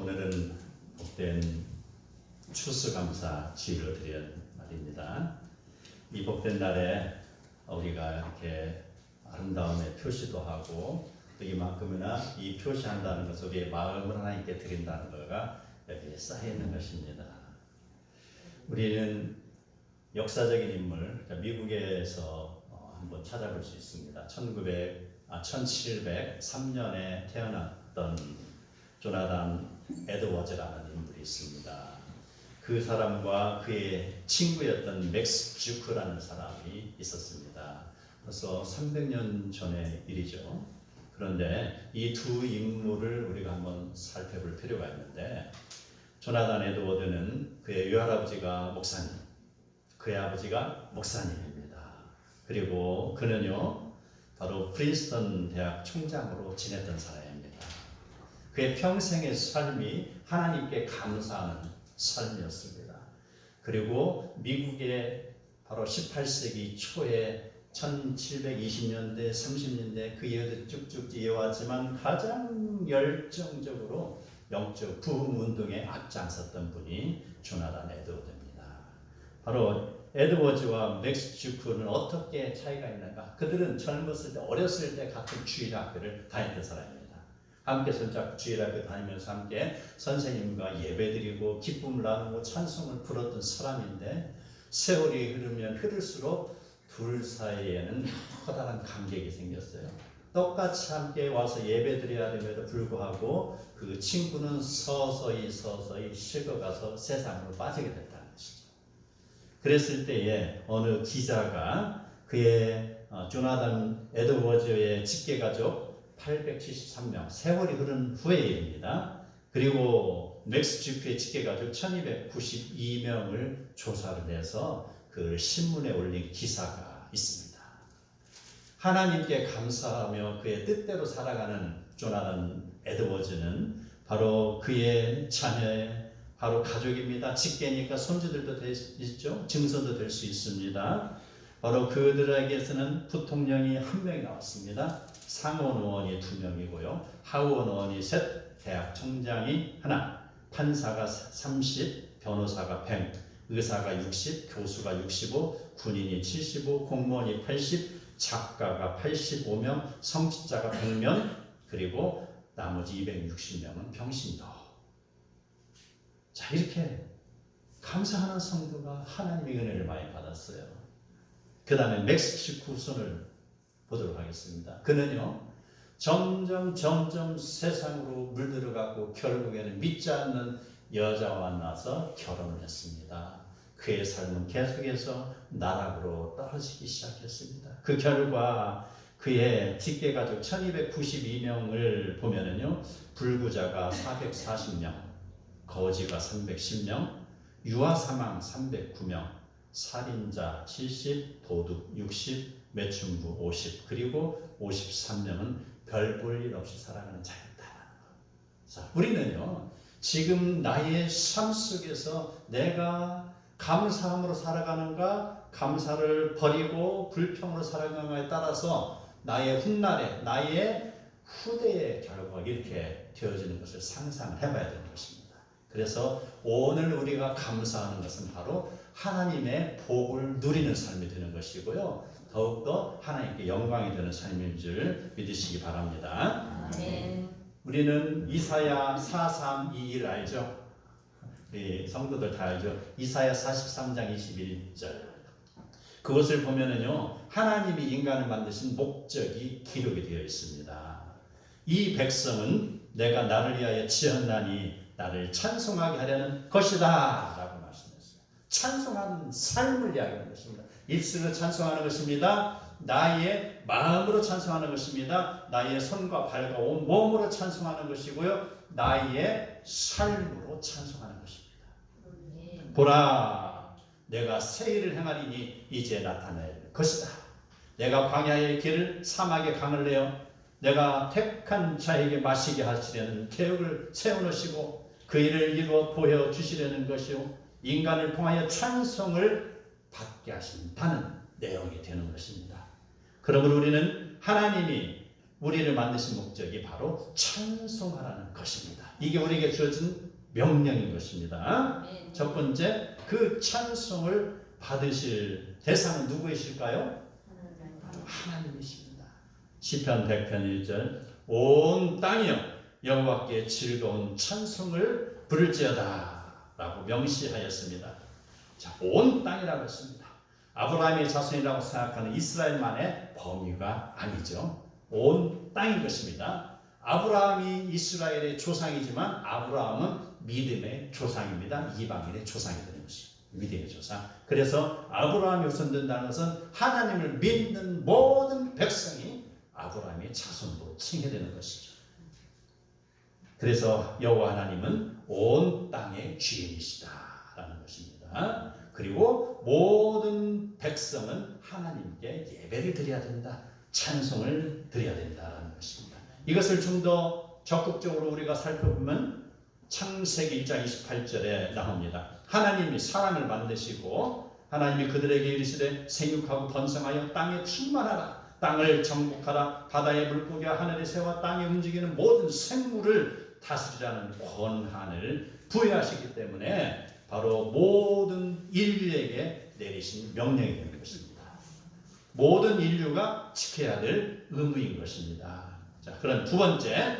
오늘은 복된 추수감사 주일을 드리는 날입니다. 이 복된 날에 우리가 이렇게 아름다움의 표시도 하고 또 이만큼이나 이 표시한다는 것은 우리의 마음을 하나님께 드린다는 거가 여기에 쌓여 있는 것입니다. 우리는 역사적인 인물, 그러니까 미국에서 어, 한번 찾아볼 수 있습니다. 1900, 아, 1703년에 태어났던 조나단 에드워즈라는 인물이 있습니다. 그 사람과 그의 친구였던 맥스 주크라는 사람이 있었습니다. 벌써 300년 전의 일이죠. 그런데 이 두 인물을 우리가 한번 살펴볼 필요가 있는데 조나단 에드워드는 그의 외할아버지가 목사님, 그의 아버지가 목사님입니다. 그리고 그는요, 바로 프린스턴 대학 총장으로 지냈던 사람입니다. 그의 평생의 삶이 하나님께 감사하는 삶이었습니다. 그리고 미국의 바로 18세기 초에 1720년대, 30년대 그 이후에 쭉쭉 이어왔지만 가장 열정적으로 영적 부흥 운동에 앞장섰던 분이 조나단 에드워드입니다. 바로 에드워즈와 맥스 주크는 어떻게 차이가 있는가? 그들은 젊었을 때 어렸을 때 같은 주일학교를 다녔던 사람입니다. 함께 손잡고 주일학교 다니면서 함께 선생님과 예배드리고 기쁨을 나누고 찬송을 불렀던 사람인데 세월이 흐르면 흐를수록 둘 사이에는 커다란 간격이 생겼어요. 똑같이 함께 와서 예배드려야 됨에도 불구하고 그 친구는 서서히 서서히 식어가서 세상으로 빠지게 됐다는 것이죠. 그랬을 때에 어느 기자가 그의 어, 조나단 에드워즈의 직계가족 873명 세월이 흐른 후의 일입니다. 그리고 맥스 주크의 직계가족 1292명을 조사를 해서 그 신문에 올린 기사가 있습니다. 하나님께 감사하며 그의 뜻대로 살아가는 조나단 에드워즈는 바로 그의 자녀의 바로 가족입니다. 직계니까 손주들도 될 수 있죠. 증손도 될 수 있습니다. 바로 그들에게서는 부통령이 한 명이 나왔습니다. 상원 의원이 두 명이고요. 하원 의원이 셋, 대학 총장이 하나, 판사가 30, 변호사가 100, 의사가 60, 교수가 65, 군인이 75, 공무원이 80, 작가가 85명, 성직자가 100명, 그리고 나머지 260명은 병신도. 자, 이렇게 감사하는 성도가 하나님의 은혜를 많이 받았어요. 그 다음에 멕시코 후손을 보도록 하겠습니다. 그는요, 점점 점점 세상으로 물들어가고 결국에는 믿지 않는 여자와 만나서 결혼을 했습니다. 그의 삶은 계속해서 나락으로 떨어지기 시작했습니다. 그 결과 그의 직계 가족 1292명을 보면은요, 불구자가 440명, 거지가 310명, 유아 사망 309명, 살인자 70, 도둑 60, 매춘부 50, 그리고 53명은 별 볼 일 없이 살아가는 자였다라는 것. 자, 우리는요, 지금 나의 삶 속에서 내가 감사함으로 살아가는가, 감사를 버리고 불평으로 살아가는가에 따라서 나의 훗날에, 나의 후대의 결과가 이렇게 되어지는 것을 상상을 해봐야 되는 것입니다. 그래서 오늘 우리가 감사하는 것은 바로 하나님의 복을 누리는 삶이 되는 것이고요. 더욱더 하나님께 영광이 되는 삶인 줄 믿으시기 바랍니다. 아멘. 우리는 이사야 4321 알죠? 우리 성도들 다 알죠? 이사야 43장 21절. 그것을 보면은요, 하나님이 인간을 만드신 목적이 기록이 되어 있습니다. 이 백성은 내가 나를 위하여 지었나니 나를 찬송하게 하려는 것이다. 라고 말씀했어요. 찬송하는 삶을 이야기하는 것입니다. 입술로 찬송하는 것입니다. 나의 마음으로 찬송하는 것입니다. 나의 손과 발과 온 몸으로 찬송하는 것이고요. 나의 삶으로 찬송하는 것입니다. 보라, 내가 새 일을 행하리니 이제 나타날 것이다. 내가 광야의 길을 사막의 강을 내어 내가 택한 자에게 마시게 하시려는 계획을 세워놓으시고 그 일을 이루어 보여 주시려는 것이요 인간을 통하여 찬송을 받게 하신다는 내용이 되는 것입니다. 그러므로 우리는 하나님이 우리를 만드신 목적이 바로 찬송하라는 것입니다. 이게 우리에게 주어진 명령인 것입니다. 아멘. 첫 번째, 그 찬송을 받으실 대상은 누구이실까요? 바로 하나님이십니다. 시편 100편 1절 온 땅이여 여호와께 즐거운 찬송을 부를지어다 라고 명시하였습니다. 자, 온 땅이라고 했습니다. 아브라함의 자손이라고 생각하는 이스라엘만의 범위가 아니죠. 온 땅인 것입니다. 아브라함이 이스라엘의 조상이지만 아브라함은 믿음의 조상입니다. 이방인의 조상이 되는 것이 믿음의 조상. 그래서 아브라함이 우선된다는 것은 하나님을 믿는 모든 백성이 아브라함의 자손으로 칭해되는 것이죠. 그래서 여호와 하나님은 온 땅의 주인이시다라는 것입니다. 그리고 모든 백성은 하나님께 예배를 드려야 된다. 찬송을 드려야 된다라는 것입니다. 이것을 좀 더 적극적으로 우리가 살펴보면 창세기 1장 28절에 나옵니다. 하나님이 사람을 만드시고 하나님이 그들에게 이르시되 생육하고 번성하여 땅에 충만하라. 땅을 정복하라. 바다의 물고기와 하늘의 새와 땅에 움직이는 모든 생물을 다스리라는 권한을 부여하시기 때문에 바로 모든 인류에게 내리신 명령이 되는 것입니다. 모든 인류가 지켜야 될 의무인 것입니다. 자, 그럼 두 번째,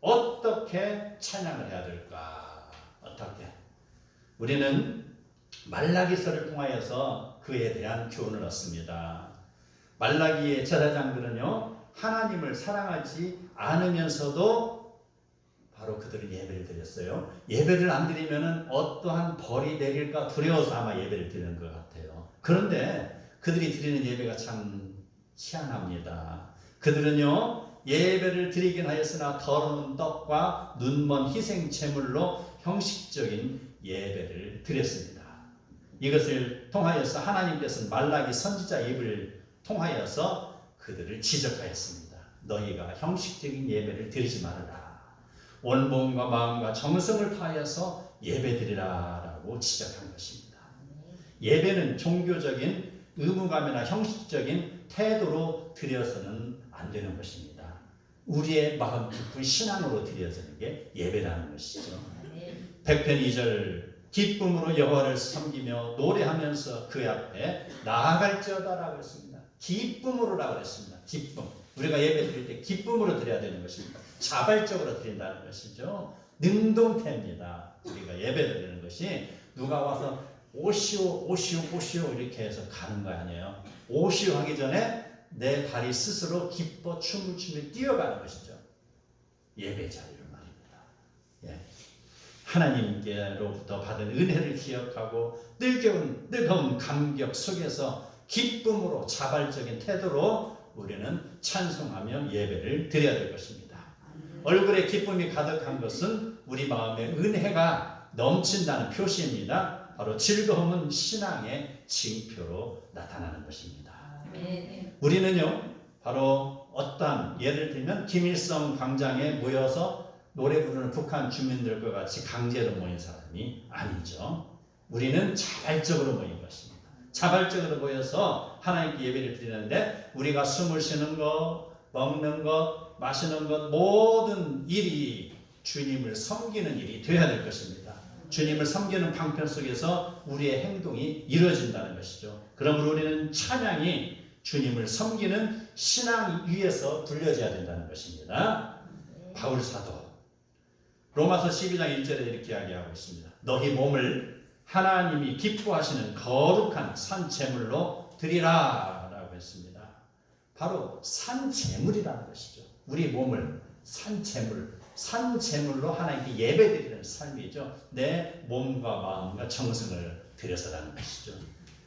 어떻게 찬양을 해야 될까? 어떻게? 우리는 말라기서를 통하여서 그에 대한 교훈을 얻습니다. 말라기의 제사장들은요, 하나님을 사랑하지 않으면서도 바로 그들은 예배를 드렸어요. 예배를 안 드리면은 어떠한 벌이 내릴까 두려워서 아마 예배를 드리는 것 같아요. 그런데 그들이 드리는 예배가 참 희한합니다. 그들은요, 예배를 드리긴 하였으나 더러운 떡과 눈먼 희생 제물로 형식적인 예배를 드렸습니다. 이것을 통하여서 하나님께서는 말라기 선지자 입을 통하여서 그들을 지적하였습니다. 너희가 형식적인 예배를 드리지 말아라. 원본과 마음과 정성을 다하여서 예배드리라라고 지적한 것입니다. 예배는 종교적인 의무감이나 형식적인 태도로 드려서는 안 되는 것입니다. 우리의 마음 깊은 신앙으로 드려지는 게 예배라는 것이죠. 100편 2절 기쁨으로 여호와를 섬기며 노래하면서 그 앞에 나아갈지어다라고 했습니다. 기쁨으로라고 했습니다. 기쁨. 우리가 예배 드릴 때 기쁨으로 드려야 되는 것입니다. 자발적으로 드린다는 것이죠. 능동태입니다. 우리가 예배 드리는 것이 누가 와서 오시오 오시오 오시오 이렇게 해서 가는 거 아니에요. 오시오 하기 전에 내 발이 스스로 기뻐 춤을 추며 뛰어가는 것이죠. 예배 자리를 말입니다. 예. 하나님께로부터 받은 은혜를 기억하고 뜨거운 뜨거운 감격 속에서 기쁨으로 자발적인 태도로 우리는 찬송하며 예배를 드려야 될 것입니다. 얼굴에 기쁨이 가득한 것은 우리 마음에 은혜가 넘친다는 표시입니다. 바로 즐거움은 신앙의 징표로 나타나는 것입니다. 우리는요, 바로 어떠한 예를 들면 김일성 광장에 모여서 노래 부르는 북한 주민들과 같이 강제로 모인 사람이 아니죠. 우리는 자발적으로 모인 것입니다. 자발적으로 모여서 하나님께 예배를 드리는데 우리가 숨을 쉬는 것, 먹는 것, 마시는 것 모든 일이 주님을 섬기는 일이 되어야 될 것입니다. 주님을 섬기는 방편 속에서 우리의 행동이 이루어진다는 것이죠. 그러므로 우리는 찬양이 주님을 섬기는 신앙 위에서 불려져야 된다는 것입니다. 바울 사도 로마서 12장 1절에 이렇게 이야기하고 있습니다. 너희 몸을 하나님이 기뻐하시는 거룩한 산 제물로 드리라 라고 했습니다. 바로 산 제물이라는 것이죠. 우리 몸을 산 제물, 산 제물로 하나님께 예배드리는 삶이죠. 내 몸과 마음과 정성을 드려서라는 것이죠.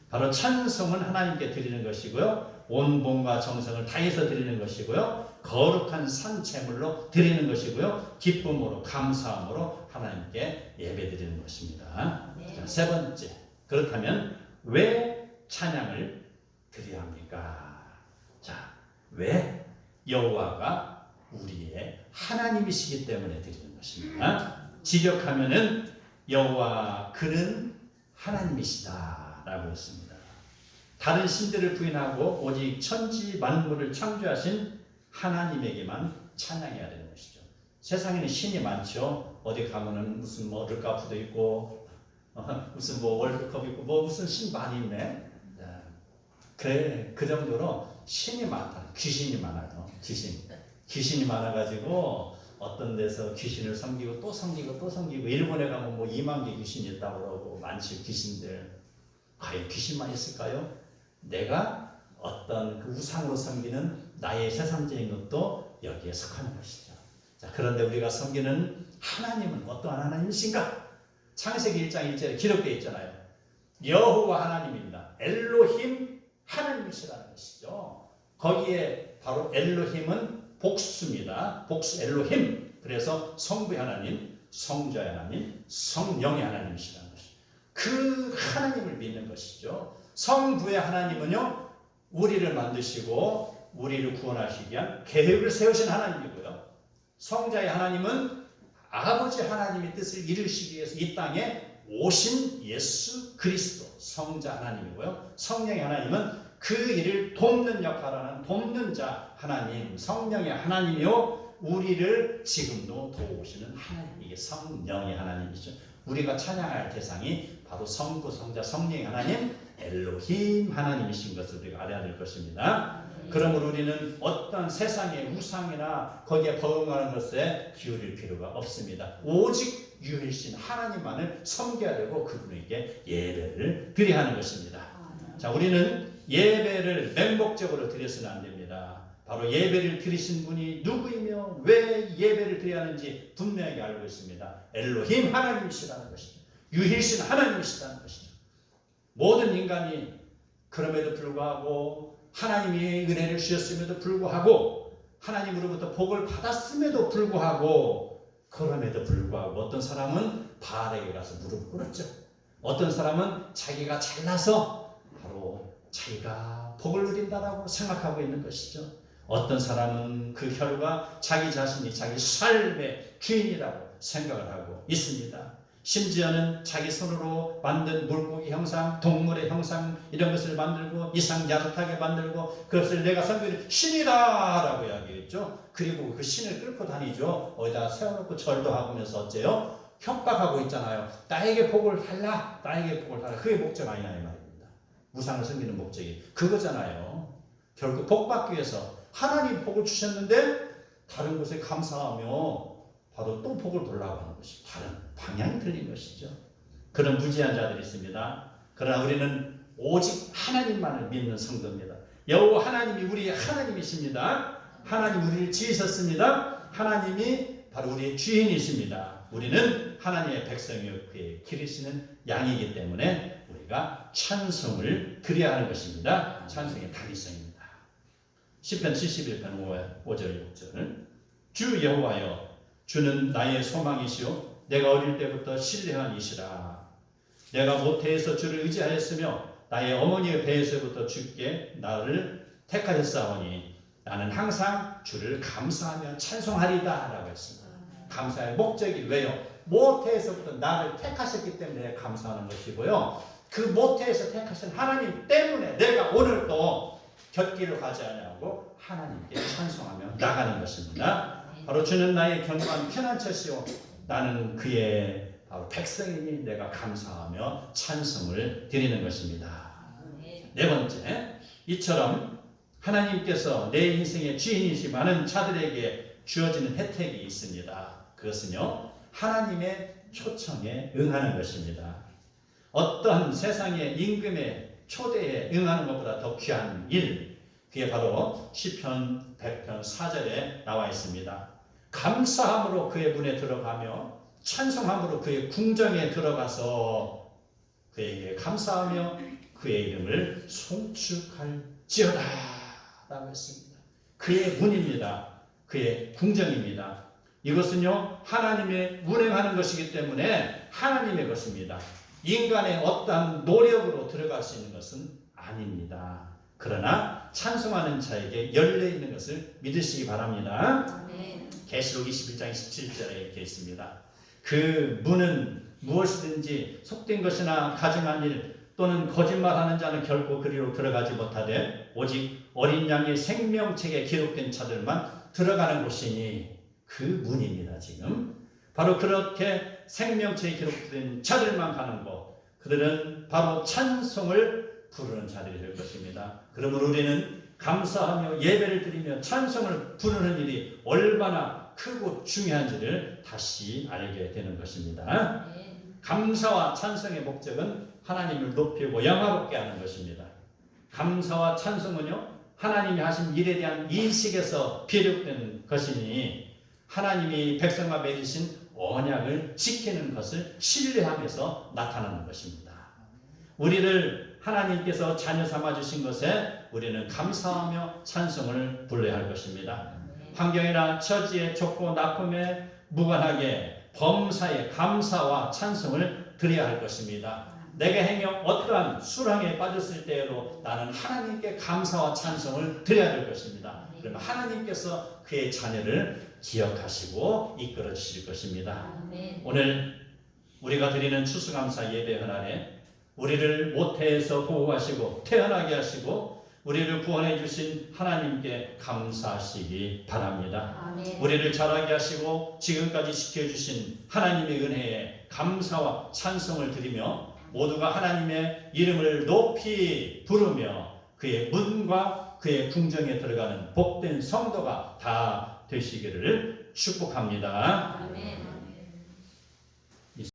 바로 찬송은 하나님께 드리는 것이고요. 온 몸과 정성을 다해서 드리는 것이고요. 거룩한 산 제물로 드리는 것이고요. 기쁨으로 감사함으로 하나님께 예배드리는 것입니다. 네. 자, 세 번째. 그렇다면 왜 찬양을 드려야 합니까? 자, 왜 여호와가 우리의 하나님이시기 때문에 드리는 것입니다. 직역하면은 여호와 그는 하나님이시다라고 했습니다. 다른 신들을 부인하고 오직 천지 만물을 창조하신 하나님에게만 찬양해야 되는 것이죠. 세상에는 신이 많죠. 어디 가면은 무슨 뭐 르카프도 있고 어, 무슨 뭐 월드컵 있고 뭐 무슨 신 많이 있네. 자, 그래 그 정도로 신이 많다. 귀신이 많아요. 귀신. 귀신이 많아가지고 어떤 데서 귀신을 섬기고 또 섬기고 또 섬기고 일본에 가면 뭐 2만 개 귀신이 있다고 그러고 많지 귀신들. 과연 귀신만 있을까요? 내가 어떤 그 우상으로 섬기는 나의 세상적인 것도 여기에 속하는 것이죠. 자, 그런데 우리가 섬기는 하나님은 어떠한 하나님이신가? 창세기 1장 1절에 기록되어 있잖아요. 여호와 하나님입니다. 엘로힘 하나님이시라는 것이죠. 거기에 바로 엘로힘은 복수입니다. 복수 엘로힘. 그래서 성부의 하나님, 성자의 하나님, 성령의 하나님이시라는 것이죠. 그 하나님을 믿는 것이죠. 성부의 하나님은요, 우리를 만드시고 우리를 구원하시기 위한 계획을 세우신 하나님이고요. 성자의 하나님은 아버지 하나님의 뜻을 이루시기 위해서 이 땅에 오신 예수 그리스도 성자 하나님이고요. 성령의 하나님은 그 일을 돕는 역할을 하는 돕는 자 하나님, 성령의 하나님이요. 우리를 지금도 도우시는 하나님, 이게 성령의 하나님이죠. 우리가 찬양할 대상이 바로 성부, 성자, 성령의 하나님, 엘로힘 하나님이신 것을 우리가 알아야 될 것입니다. 그러므로 우리는 어떤 세상의 우상이나 거기에 버금가는 것에 기울일 필요가 없습니다. 오직 유일신 하나님만을 섬겨야 되고 그분에게 예배를 드려야 하는 것입니다. 자, 우리는 예배를 맹목적으로 드려서는 안 됩니다. 바로 예배를 드리신 분이 누구이며 왜 예배를 드려야 하는지 분명하게 알고 있습니다. 엘로힘 하나님이시라는 것이죠. 유일신 하나님이시라는 것이죠. 모든 인간이 그럼에도 불구하고 하나님이 은혜를 주셨음에도 불구하고 하나님으로부터 복을 받았음에도 불구하고 그럼에도 불구하고 어떤 사람은 바알에게 가서 무릎 꿇었죠. 어떤 사람은 자기가 잘나서 바로 자기가 복을 누린다라고 생각하고 있는 것이죠. 어떤 사람은 그 결과 자기 자신이 자기 삶의 주인이라고 생각을 하고 있습니다. 심지어는 자기 손으로 만든 물고기 형상, 동물의 형상 이런 것을 만들고 이상 야릇하게 만들고 그것을 내가 섬기는 신이다 라고 이야기했죠. 그리고 그 신을 끌고 다니죠. 어디다 세워놓고 절도 하면서 어째요? 협박하고 있잖아요. 나에게 복을 달라, 나에게 복을 달라. 그게 목적 아니냐 이 말입니다. 우상을 섬기는 목적이 그거잖아요. 결국 복 받기 위해서 하나님 복을 주셨는데 다른 곳에 감사하며 바로 또 복을 돌라고 하는 것이 다른 방향이 틀린 것이죠. 그런 무지한 자들이 있습니다. 그러나 우리는 오직 하나님만을 믿는 성도입니다. 여호와 하나님이 우리의 하나님이십니다. 하나님 우리를 지으셨습니다. 하나님이 바로 우리의 주인이십니다. 우리는 하나님의 백성이요 그의 기르시는 양이기 때문에 우리가 찬송을 드려야 하는 것입니다. 찬송의 당위성입니다. 10편 71편 5절 6절 주 여호와여 주는 나의 소망이시오 내가 어릴 때부터 신뢰한 이시라 내가 모태에서 주를 의지하였으며 나의 어머니의 배에서부터 주께 나를 택하셨사오니 나는 항상 주를 감사하며 찬송하리다 라고 했습니다 감사의 목적이 왜요? 모태에서부터 나를 택하셨기 때문에 감사하는 것이고요 그 모태에서 택하신 하나님 때문에 내가 오늘 또 곁길을 가지 않냐고 하나님께 찬송하며 나가는 것입니다. 바로 주는 나의 견고한 피난처시오. 나는 그의 바로 백성이니 내가 감사하며 찬송을 드리는 것입니다. 네 번째, 이처럼 하나님께서 내 인생의 주인이시 많은 자들에게 주어지는 혜택이 있습니다. 그것은요, 하나님의 초청에 응하는 것입니다. 어떤 세상의 임금의 초대에 응하는 것보다 더 귀한 일, 그게 바로 시편 100편 4절에 나와 있습니다. 감사함으로 그의 문에 들어가며 찬송함으로 그의 궁정에 들어가서 그에게 감사하며 그의 이름을 송축할지어다 라고 했습니다. 그의 문입니다. 그의 궁정입니다. 이것은요 하나님의 운행하는 것이기 때문에 하나님의 것입니다. 인간의 어떠한 노력으로 들어갈 수 있는 것은 아닙니다. 그러나 찬송하는 자에게 열려 있는 것을 믿으시기 바랍니다. 계시록 21장 27절에 이렇게 있습니다. 그 문은 무엇이든지 속된 것이나 가증한 일 또는 거짓말하는 자는 결코 그리로 들어가지 못하되 오직 어린 양의 생명책에 기록된 자들만 들어가는 곳이니 그 문입니다. 지금 바로 그렇게 생명책에 기록된 자들만 가는 곳. 그들은 바로 찬송을 부르는 자들이 될 것입니다. 그러므로 우리는 감사하며 예배를 드리며 찬송을 부르는 일이 얼마나 크고 중요한지를 다시 알게 되는 것입니다. 감사와 찬송의 목적은 하나님을 높이고 영화롭게 하는 것입니다. 감사와 찬송은요, 하나님이 하신 일에 대한 인식에서 비롯된 것이니 하나님이 백성과 맺으신 언약을 지키는 것을 신뢰하면서 나타나는 것입니다. 우리를 하나님께서 자녀 삼아 주신 것에 우리는 감사하며 찬송을 불러야 할 것입니다. 환경이나 처지에 좋고 나쁨에 무관하게 범사에 감사와 찬송을 드려야 할 것입니다. 내게 행여 어떠한 수랑에 빠졌을 때에도 나는 하나님께 감사와 찬송을 드려야 될 것입니다. 그러면 하나님께서 그의 자녀를 기억하시고 이끌어 주실 것입니다. 오늘 우리가 드리는 추수감사 예배 헌안에 우리를 모태에서 보호하시고 태어나게 하시고 우리를 구원해 주신 하나님께 감사하시기 바랍니다. 아멘. 우리를 자라게 하시고 지금까지 지켜주신 하나님의 은혜에 감사와 찬송을 드리며 모두가 하나님의 이름을 높이 부르며 그의 문과 그의 궁정에 들어가는 복된 성도가 다 되시기를 축복합니다. 아멘.